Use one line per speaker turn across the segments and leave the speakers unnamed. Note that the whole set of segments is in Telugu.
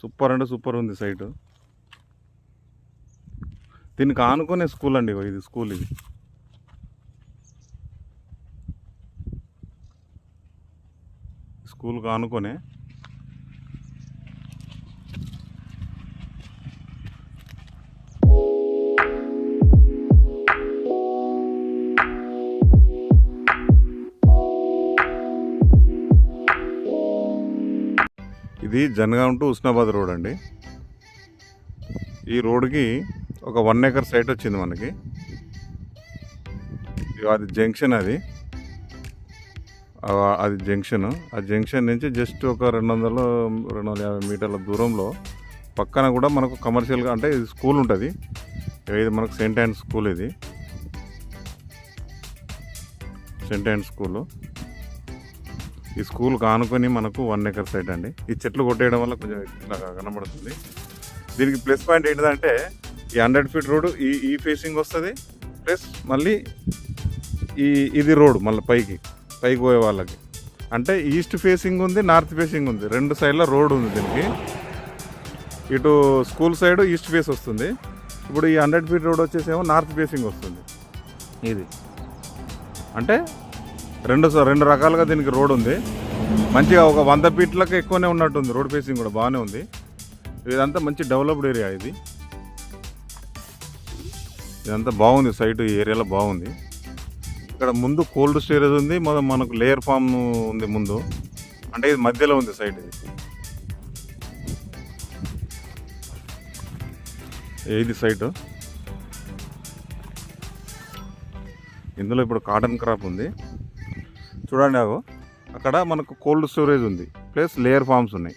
సూపర్ అంటే సూపర్ ఉంది సైట్. దీనికి ఆనుకునే స్కూల్ అండి ఇది స్కూల్ ఇది. స్కూల్కి ఆనుకునే ఇది జనగాం టు ఉస్నాబాద్ రోడ్ అండి. ఈ రోడ్కి ఒక వన్ ఏకర్ సైట్ వచ్చింది మనకి. అది జంక్షన్ అది. అది జంక్షన్. ఆ జంక్షన్ నుంచి జస్ట్ ఒక రెండు వందలు రెండు వందల యాభై మీటర్ల దూరంలో పక్కన కూడా మనకు కమర్షియల్గా అంటే ఇది స్కూల్ ఉంటుంది. ఇది మనకు సెంట్ అండ్ స్కూల్ ఇది. సెంట్ అండ్ స్కూలు. ఈ స్కూల్ కానుకొని మనకు వన్ ఎకర్ సైట్ అండి. ఈ చెట్లు కొట్టేయడం వల్ల కొంచెం ఇట్లా కనబడుతుంది. దీనికి ప్లస్ పాయింట్ ఏంటిదంటే ఈ హండ్రెడ్ ఫీట్ రోడ్ ఈ ఈ ఫేసింగ్ వస్తుంది ప్లస్ మళ్ళీ ఈ ఇది రోడ్ మళ్ళీ పైకి పైకి పోయే వాళ్ళకి. అంటే ఈస్ట్ ఫేసింగ్ ఉంది నార్త్ ఫేసింగ్ ఉంది. రెండు సైడ్ల రోడ్ ఉంది దీనికి. ఇటు స్కూల్ సైడ్ ఈస్ట్ ఫేస్ వస్తుంది. ఇప్పుడు ఈ హండ్రెడ్ ఫీట్ రోడ్ వచ్చేసేమో నార్త్ ఫేసింగ్ వస్తుంది. ఇది. అంటే రెండు రెండు రకాలుగా దీనికి రోడ్ ఉంది. మంచిగా ఒక వంద ఫీట్లకు ఎక్కువనే ఉన్నట్టుంది. రోడ్ ఫేసింగ్ కూడా బాగానే ఉంది. ఇదంతా మంచి డెవలప్డ్ ఏరియా ఇది. ఇదంతా బాగుంది. సైట్ ఈ ఏరియాలో బాగుంది. ఇక్కడ ముందు కోల్డ్ స్టోరేజ్ ఉంది. మన మనకు లేయర్ ఫామ్ ఉంది ముందు. అంటే ఇది మధ్యలో ఉంది సైట్ ఇది. ఏది సైట్? ఇందులో ఇప్పుడు కాటన్ క్రాప్ ఉంది. చూడండి అగో అక్కడ మనకు కోల్డ్ స్టోరేజ్ ఉంది. ప్లస్ లేయర్ ఫామ్స్ ఉన్నాయి.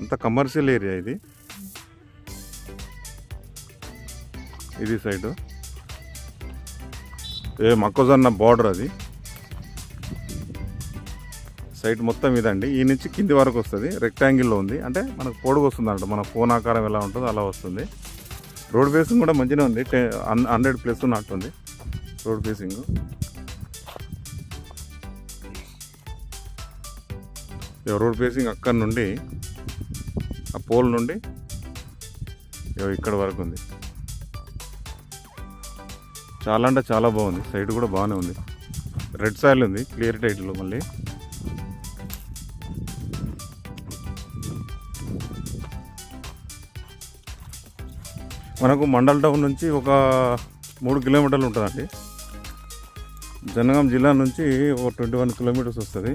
అంత కమర్షియల్ ఏరియా ఇది. ఇది సైడు. ఏ మొక్కజొన్న బార్డర్ అది. సైట్ మొత్తం ఇదండి. ఈ నుంచి కింది వరకు వస్తుంది. రెక్టాంగిల్లో ఉంది. అంటే మనకు పొడుగు వస్తుంది అంట మన ఫోన్ ఆకారం ఎలా ఉంటుందో అలా వస్తుంది. రోడ్ ఫేసింగ్ కూడా మంచిగా ఉంది. హండ్రెడ్ ప్లస్ ఉన్నట్టుంది రోడ్ ఫేసింగ్ రోడ్ ఫేసింగ్ అక్కడ నుండి ఆ పోల్ నుండి ఇగో ఇక్కడ వరకు ఉంది. చాలా అంటే చాలా బాగుంది. సైడ్ కూడా బాగానే ఉంది. రెడ్ సాయిల్ ఉంది. క్లియర్ టైట్లో మళ్ళీ. మనకు మండల్ టౌన్ నుంచి ఒక మూడు కిలోమీటర్లు ఉంటుందండి. జనగాం జిల్లా నుంచి ఒక ట్వంటీ వన్ కిలోమీటర్స్ వస్తుంది.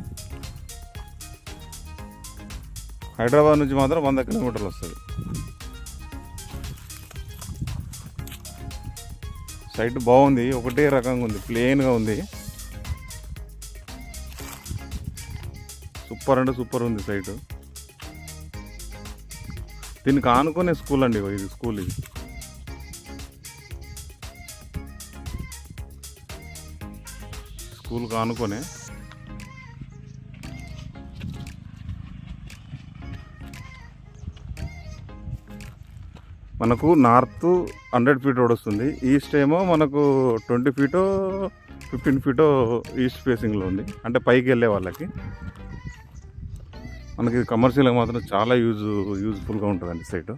హైదరాబాద్ నుంచి మాత్రం వంద కిలోమీటర్లు వస్తుంది. సైట్ బాగుంది ఒకటే రకంగా ఉంది ప్లెయిన్గా ఉంది. సూపర్ అంటే సూపర్ ఉంది సైటు. దీనికి ఆనుకునే స్కూల్ అండి ఇది స్కూల్ ఇది. స్కూల్కి ఆనుకునే మనకు నార్త్ హండ్రెడ్ ఫీట్ రోడ్ వస్తుంది. ఈస్ట్ ఏమో మనకు ట్వంటీ ఫీటో ఫిఫ్టీన్ ఫీటో ఈస్ట్ ఫేసింగ్లో ఉంది. అంటే పైకి వెళ్ళే వాళ్ళకి. మనకి కమర్షియల్గా మాత్రం చాలా యూజ్ యూజ్ఫుల్గా ఉంటుందండి సైటు.